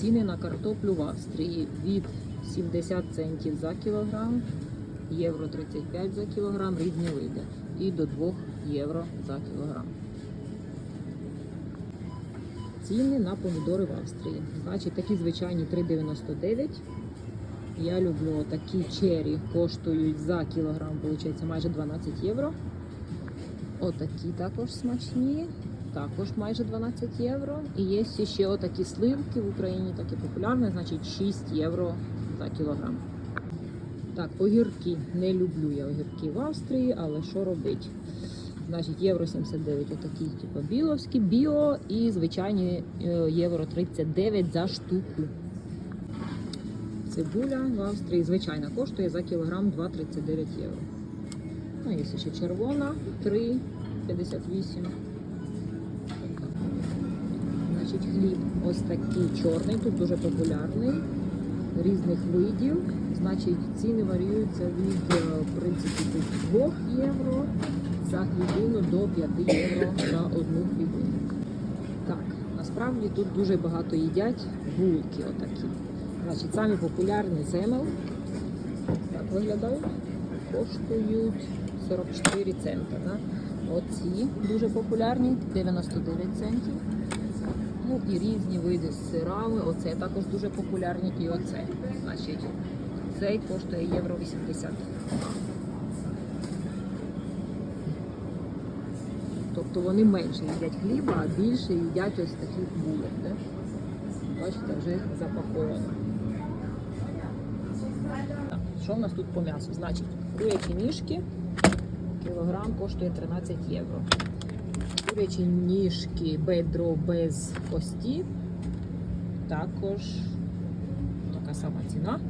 Ціни на картоплю в Австрії від 70 центів за кілограм, євро 35 за кілограм, різні види. І до 2 євро за кілограм. Ціни на помідори в Австрії. Значить, такі звичайні 3,99. Я люблю такі чері, коштують за кілограм, виходить, майже 12 євро. Отакі також смачні, також майже 12 євро. І є ще отакі сливки в Україні, такі популярні, значить 6 євро за кілограм. Так, огірки. Не люблю я огірки в Австрії, але що робить? Значить, євро 79 отакі, типу біловські, біо і звичайні е, євро 39 за штуку. Цибуля в Австрії звичайна коштує за кілограм 2,39 євро. Ну, є ще червона 3,58. Значить, хліб ось такий чорний, тут дуже популярний, різних видів. Значить, ціни варіюються від е, в принципі, від 2 євро за хлібину до 5 євро за одну хлібину. Так, насправді тут дуже багато їдять булки отакі. Значить, самі популярні земел. Так виглядають. Коштують 44 цента. Да? Оці дуже популярні, 99 центів. Ну і різні види з сирами. Оце також дуже популярні. І оце. Значить, цей коштує євро 80. Тобто вони менше їдять хліба, а більше їдять ось таких булок. Да? Бачите, вже запаковано. Що в нас тут по м'ясу? Значить, курячі ніжки кілограм коштує 13 євро. Курячі ніжки бедро без кості. Також така сама ціна.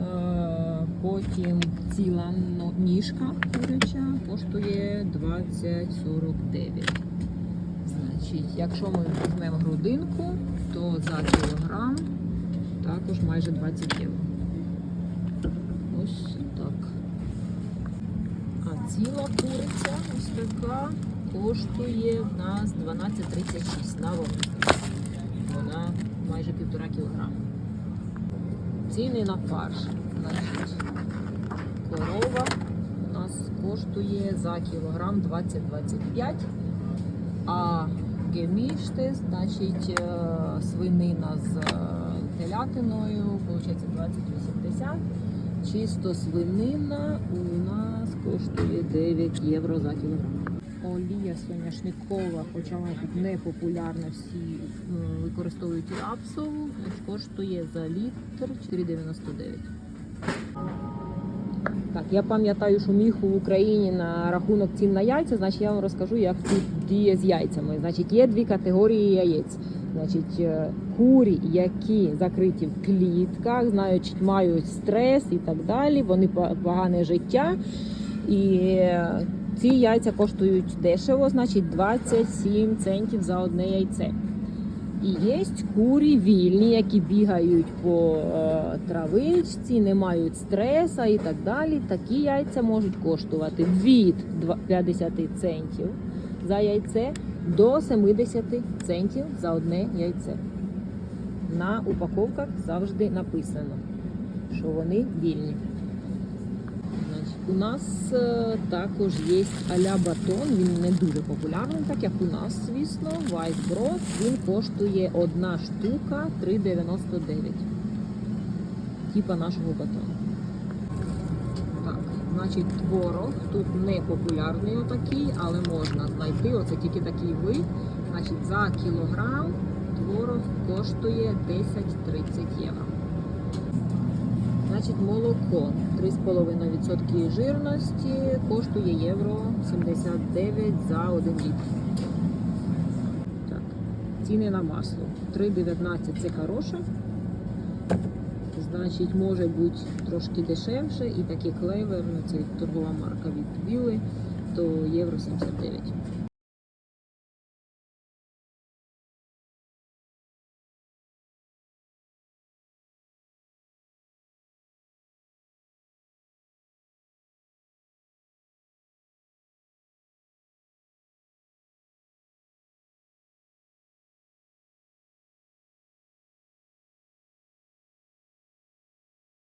Е, Потім ціла ніжка куряча коштує 20,49. Значить, якщо ми візьмемо грудинку, то за кілограм також майже 20 євро. Ось так. А ціла куриця ось така коштує в нас 12,36 на вагу. Вона майже півтора кілограма. Ціни на фарш. Значить, корова у нас коштує за кілограм 20-25, а геміште, значить е, свинина з е, телятиною, виходить 20-80. Чисто свинина у нас коштує 9 євро за кілограм. Олія соняшникова, хоча вона тут не популярна, всі е, використовують рапсову, коштує за літр 4,99. Так, я пам'ятаю, що міху в Україні на рахунок цін на яйця, значить я вам розкажу, як тут діє з яйцями. Значить, є дві категорії яєць. Значить, е, курі, які закриті в клітках, значить, мають стрес і так далі, вони погане життя. І е, ці яйця коштують дешево, значить 27 центів за одне яйце. І є курі вільні, які бігають по е, травичці, не мають стреса і так далі. Такі яйця можуть коштувати від 50 центів за яйце до 70 центів за одне яйце. На упаковках завжди написано, що вони вільні. У нас е, також є аля батон, він не дуже популярний, так як у нас, звісно. Вайсброд, він коштує одна штука 3,99. Типа нашого батону. Так, значить, творог тут не популярний отакий, але можна знайти. Оце тільки такий вид. Значить, за кілограм творог коштує 10-30 євро. Значить, молоко 3,5% жирності коштує євро 79 за 1 літр. Так, ціни на масло. 3,19 це хороше. Значить, може бути трошки дешевше. І таке клевер, ну, це торгова марка від Біли, то євро 79.